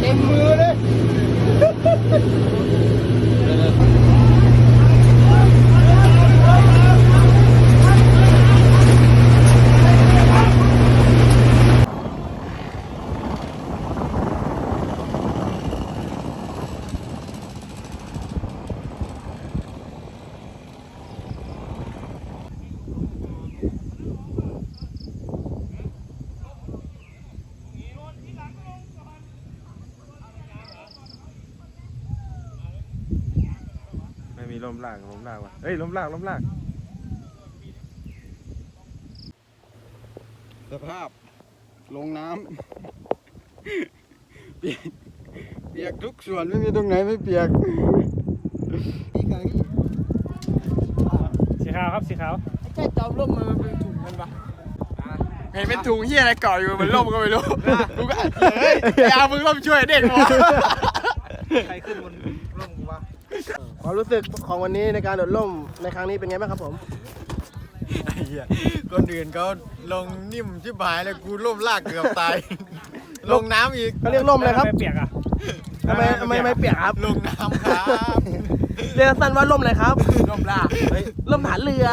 เต็มมือเลย ไม่มีลมลากลมลากว่ะเฮ้ยลมลากลมลาก สภาพ ลงน้ำเปียกเปียกทุกส่วนไม่มีตรงไหนไม่เปียกนี่ไงสีขาวครับสีขาวแค่จอมร่มมันเป็นถุงมันปะเห็นเป็นถุงเฮียอะไรเกาะอยู่มันร่มก็ไม่รู้กูก็เฮ้ยไอ้อามึงร่มช่วยเด็กวะใครขึ้นบนร่มกูวะ ความรู้สึกของวันนี้ในการโดดร่มในครั้งนี้เป็นไงบ้างครับผม ไอ้เหี้ยคนอื่นเขาลงนิ่มชิบหายเลยกูร่มลากเกือบตาย ลงน้ำอีกเขาเรียกร่มเลยครับเปียกอะทำไมทำไมไม่เปียกครับลงน้ำครับ เรียกสั้นว่าร่มเลยครับร่มลากร่มฐานเรือ